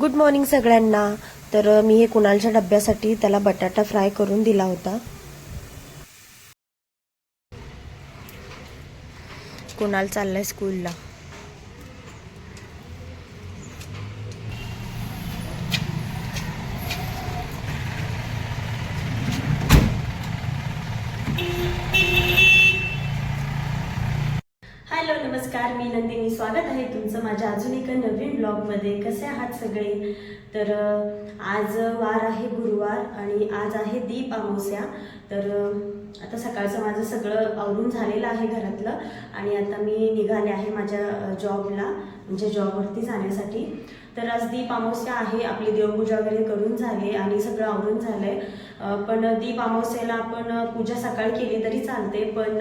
Good morning सगळ्यांना. तर मी हे कुणालच्या डब्यासाठी त्याला बटाटा फ्राय करून दिला होता. कुणाल चाललाय स्कूलला मी नंदिनी स्वागत आहे तुमचं माझ्या अजून एका नवीन ब्लॉगमध्ये. कसे आहात सगळे? तर आज वार आहे गुरुवार आणि आज आहे दीप अमावस्या. तर आता सकाळचं माझं सगळं आवरून झालेलं आहे घरातलं आणि आता मी निघाले आहे माझ्या जॉबला म्हणजे जॉबवरती जाण्यासाठी. तर आज दीप अमावस्या आहे आपली देवपूजा वगैरे करून झाली आणि सगळं आवरून झालं आहे पण दीप अमावस्याला आपण पूजा सकाळी केली तरी चालते पण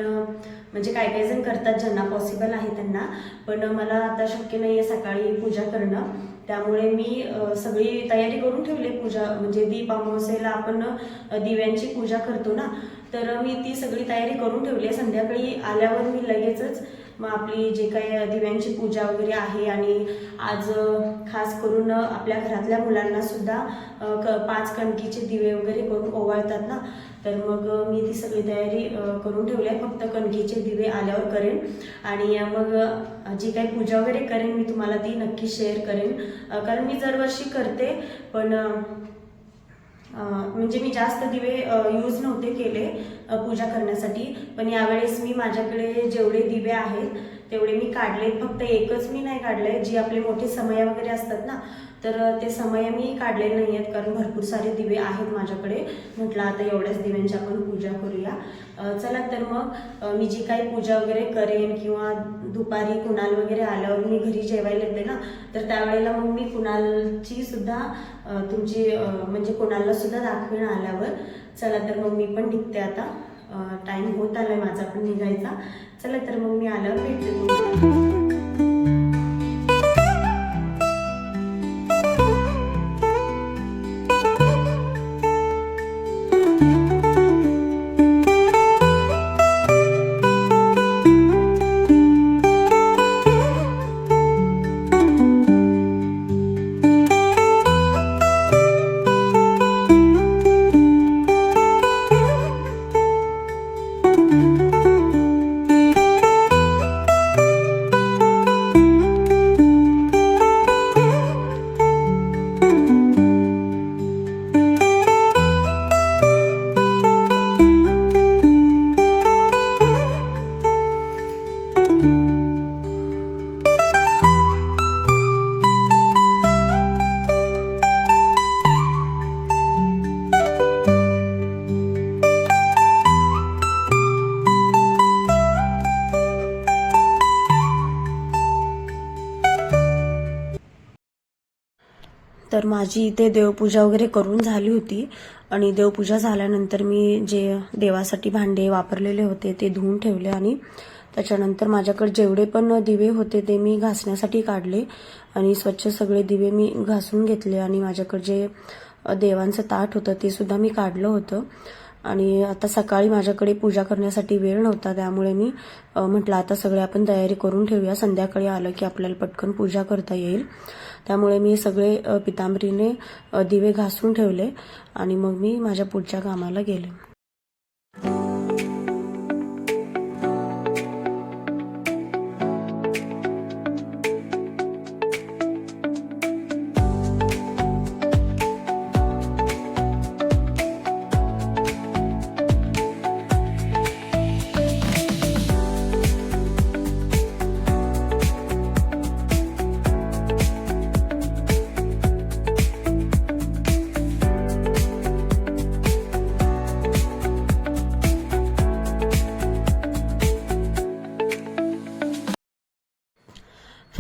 म्हणजे काही काही जण करतात ज्यांना पॉसिबल आहे त्यांना. पण मला आता शक्य नाही आहे सकाळी पूजा करणं. त्यामुळे मी सगळी तयारी करून ठेवली पूजा. म्हणजे दीप अमावस्येला आपण दिव्यांची पूजा करतो ना. तर मी ती सगळी तयारी करून ठेवली आहे. संध्याकाळी आल्यावर मी लगेचच मग आपली जे काही दिव्यांची पूजा वगैरे आहे आणि आज खास करून आपल्या घरातल्या मुलांना सुद्धा क- पाच कणकीचे दिवे वगैरे करून ओवाळतात ना तर मग मी ती सगळी तयारी करून ठेवली आहे. फक्त कणकीचे दिवे आल्यावर करेन आणि मग जी काही पूजा वगैरे करेन मी तुम्हाला ती नक्की शेअर करेन. कारण मी दरवर्षी करते पण म्हणजे मी जास्त दिवे यूज नव्हते केले पूजा करण्यासाठी. पण यावेळेस मी माझ्याकडे जेवढे दिवे आहेत तेवढे मी काढले. फक्त एकच मी नाही काढले. जी आपले मोठे समय वगैरे असतात ना तर ते समय मी काढलेले नाही आहेत कारण भरपूर सारे दिवे आहेत माझ्याकडे. म्हटलं आता एवढ्याच दिव्यांची आपण पूजा करूया. चला तर मग मी जी काही पूजा वगैरे करेन किंवा दुपारी कुणाल वगैरे आल्यावर मी जेवायला येते ना तर त्यावेळेला मग मी कुणालची सुद्धा तुमची म्हणजे कोणाला सुद्धा दाखवेन आल्यावर. चला तर मग मी पण निघते आता. टाइम होत आलाय माझा पण निघायचा. चला तर मग मी आल्यावर भेटते तुम्हाला तर माझी इथे देवपूजा वगैरे करून झाली होती. आणि देवपूजा झाल्यानंतर मी जे देवासाठी भांडे वापरलेले होते ते धुवून ठेवले आणि त्याच्यानंतर माझ्याकडे जेवढे पण दिवे होते ते मी घासण्यासाठी काढले. आणि स्वच्छ सगळे दिवे मी घासून घेतले आणि माझ्याकडे जे देवांचं ताट होतं ते सुद्धा मी काढलं होतं. आणि आता सकाळी माझ्याकडे पूजा करण्यासाठी वेळ नव्हता त्यामुळे मी म्हटलं आता सगळे आपण तयारी करून ठेवूया. संध्याकाळी आलं की आपल्याला पटकन पूजा करता येईल. त्यामुळे मी सगळे पितांबरीने दिवे घासून ठेवले आणि मग मी माझ्या पुढच्या कामाला गेले.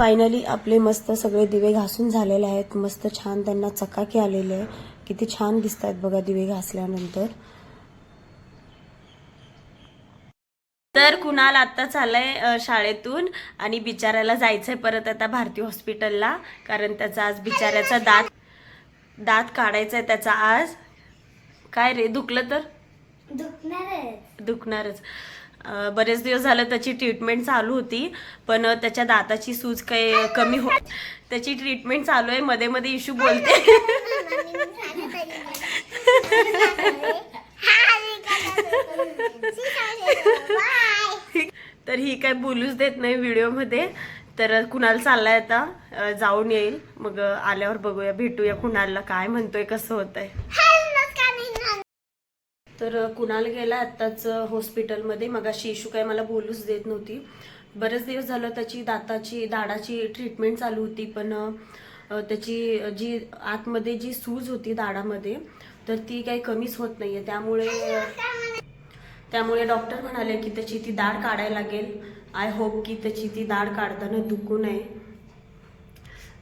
फायनली आपले मस्त सगळे दिवे घासून झालेले आहेत. मस्त छान त्यांना चकाकी आलेले आहे. किती छान दिसत आहेत बघा दिवे घासल्यानंतर. तर कुणाल आता चाललाय अ, शाळेतून आणि बिचाऱ्याला जायचंय परत आता भारती हॉस्पिटलला कारण त्याचा आज बिचाऱ्याचा दात दात काढायचा आहे त्याचा आज. काय रे दुखलं तर? दुखणारच. दुखणारच. बरेच दिवस झालं त्याची ट्रीटमेंट चालू होती पण त्याच्या दाताची सूज काही कमी हो त्याची ट्रीटमेंट चालू आहे मध्ये मध्ये इशू बोलते. तर ही काय बोलूच देत नाही व्हिडिओमध्ये. तर कुणाल चाललाय आता? जाऊन येईल. मग आल्यावर बघूया भेटूया कुणालला काय म्हणतोय कसं होत आहे तर कुणाल गेला आत्ताच हॉस्पिटलमध्ये मग अशी इशू काय मला बोलूच देत नव्हती. बरेच दिवस झालं त्याची दाताची दाडाची ट्रीटमेंट चालू होती पण त्याची जी आतमध्ये जी सूज होती दाडामध्ये तर ती काही कमीच होत नाही आहे त्यामुळे त्यामुळे डॉक्टर म्हणाले की त्याची ती दाढ काढायला लागेल. आय होप की त्याची ती दाढ काढताना दुखू नये.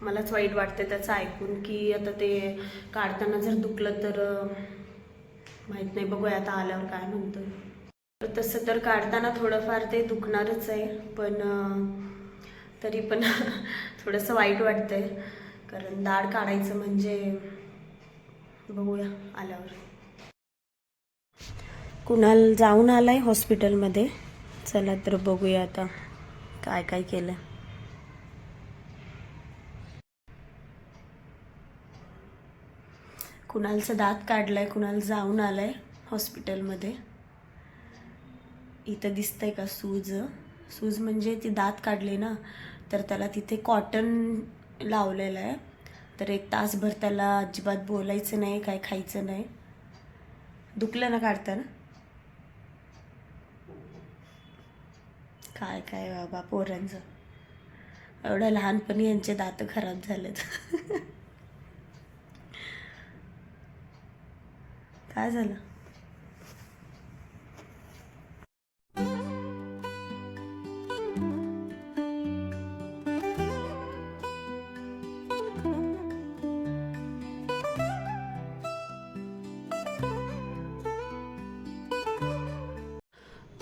मलाच वाईट वाटतं त्याचं ऐकून की आता ते काढताना जर दुखलं तर माहीत नाही बघूया आता आल्यावर काय म्हणतोय. तर तसं तर काढताना थोडंफार ते दुखणारच आहे पण तरी पण थोडंसं वाईट वाटतंय. कारण दाढ काढायचं म्हणजे बघूया आल्यावर. कुणाल जाऊन आलाय हॉस्पिटलमध्ये? चला तर बघूया आता काय काय केलं कुणालचा दात काढलाय कुणाल जाऊन आलाय हॉस्पिटलमध्ये. इथं दिसतंय का सूज? सूज म्हणजे ती दात काढले ना तर त्याला तिथे कॉटन लावलेलं आहे. तर एक तासभर त्याला अजिबात बोलायचं नाही काय खायचं नाही. दुखलं ना काढताना? काय काय बाबा पोरांचं. एवढ्या लहानपणी यांचे दात खराब झालेत. काय झालं?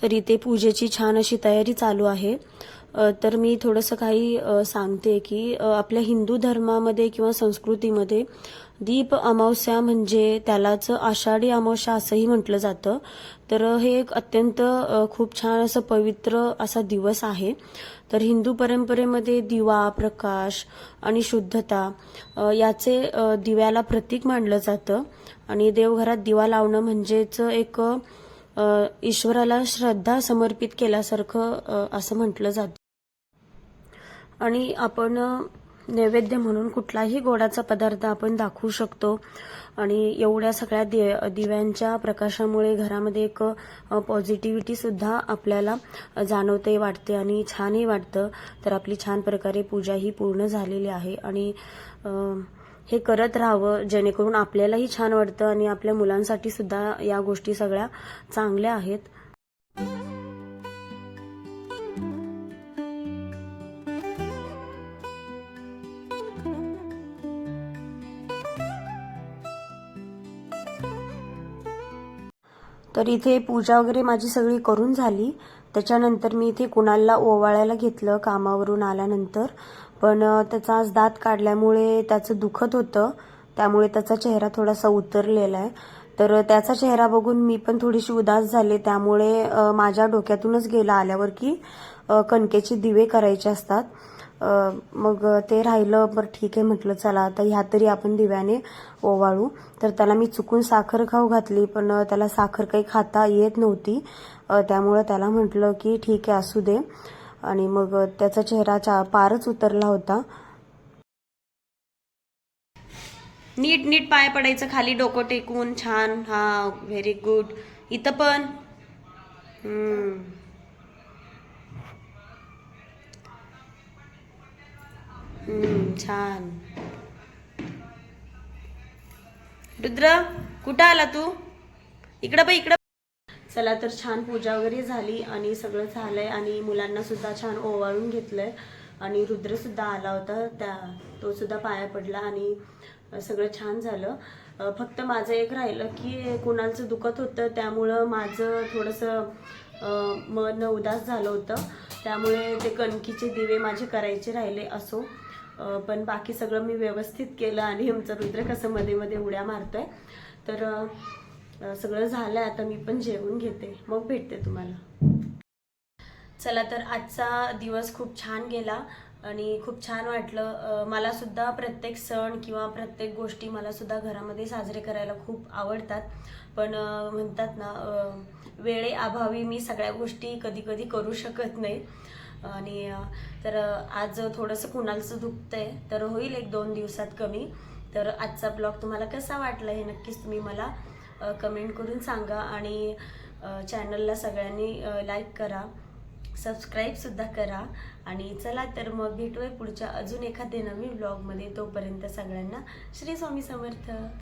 तर इथे पूजेची छान अशी तयारी चालू आहे. तर मी थोडंसं काही सांगते की आपल्या हिंदू धर्मामध्ये किंवा संस्कृतीमध्ये दीप अमावस्या म्हणजे त्यालाच आषाढी अमावस्या असंही म्हटलं जातं. तर हे एक अत्यंत खूप छान असं पवित्र असा दिवस आहे. तर हिंदू परंपरेमध्ये दिवा प्रकाश आणि शुद्धता याचे दिव्याला प्रतीक मानलं जातं. आणि देवघरात दिवा लावणं म्हणजेच एक ईश्वराला श्रद्धा समर्पित केल्यासारखं असं म्हटलं जातं. आणि आपण नैवेद्य म्हणून कुठलाही गोडाचा पदार्थ आपण दाखवू शकतो. आणि एवढ्या सगळ्या दि दिव्यांच्या प्रकाशामुळे घरामध्ये एक पॉझिटिव्हिटी सुद्धा आपल्याला जाणवते वाटते आणि छानही वाटतं. तर आपली छान प्रकारे पूजा ही पूर्ण झालेली आहे. आणि हे करत राहावं जेणेकरून आपल्यालाही छान वाटतं आणि आपल्या मुलांसाठी सुद्धा या गोष्टी सगळ्या चांगल्या आहेत. तर इथे पूजा वगैरे माझी सगळी करून झाली. त्याच्यानंतर मी इथे कुणाला ओवाळायला घेतलं कामावरून आल्यानंतर. पण त्याचा आज दात काढल्यामुळे त्याचं दुखत होतं. त्यामुळे त्याचा चेहरा थोडासा उतरलेला आहे. तर त्याचा चेहरा बघून मी पण थोडीशी उदास झाले. त्यामुळे माझ्या डोक्यातूनच गेला आल्यावर की कणकेचे दिवे करायचे असतात. मग ते राहिलं बरं ठीक आहे म्हटलं चला आता ह्या तरी आपण दिव्याने ओवाळू. तर त्याला मी चुकून साखर खाऊ घातली पण त्याला साखर काही खाता येत नव्हती. त्यामुळं त्याला म्हटलं की ठीक आहे असू दे. आणि मग त्याचा चेहरा चा पारच उतरला होता. नीट नीट पाय पडायचं खाली डोकं टेकून छान हा व्हेरी गुड इथं पण. छान. रुद्र कुठं आला तू? इकडं बघ इकडं चला तर छान पूजा वगैरे झाली आणि सगळं झालंय आणि मुलांना सुद्धा छान ओवाळून घेतलंय. आणि रुद्र सुद्धा आला होता त्या तो सुद्धा पाया पडला आणि सगळं छान झालं. फक्त माझं एक राहिलं की कुणालचं दुखत होतं त्यामुळं माझं थोडंसं मन उदास झालं होतं. त्यामुळे ते कणकीचे दिवे माझे करायचे राहिले असो. पण बाकी सगळं मी व्यवस्थित केलं आणि आमचं रुद्र कसं मध्ये मध्ये उड्या मारतोय. तर सगळं झालंय आता मी पण जेवून घेते. मग भेटते तुम्हाला. चला तर आजचा दिवस खूप छान गेला आणि खूप छान वाटलं. मला सुद्धा प्रत्येक सण किंवा प्रत्येक गोष्टी मला सुद्धा घरामध्ये साजरे करायला खूप आवडतात. पण म्हणतात ना वेळे वेळेअभावी मी सगळ्या गोष्टी कधी कधी करू शकत नाही. आणि तर आज थोडंसं कुणालचं दुखतंय तर होईल एक दोन दिवसात कमी. तर आजचा ब्लॉग तुम्हाला कसा वाटला हे नक्कीच तुम्ही मला कमेंट करून सांगा आणि चॅनलला सगळ्यांनी लाईक करा सबस्क्राईबसुद्धा करा आणि चला तर मग भेटूया पुढच्या अजून एखाद्या नवीन ब्लॉगमध्ये. तोपर्यंत सगळ्यांना श्री स्वामी समर्थ.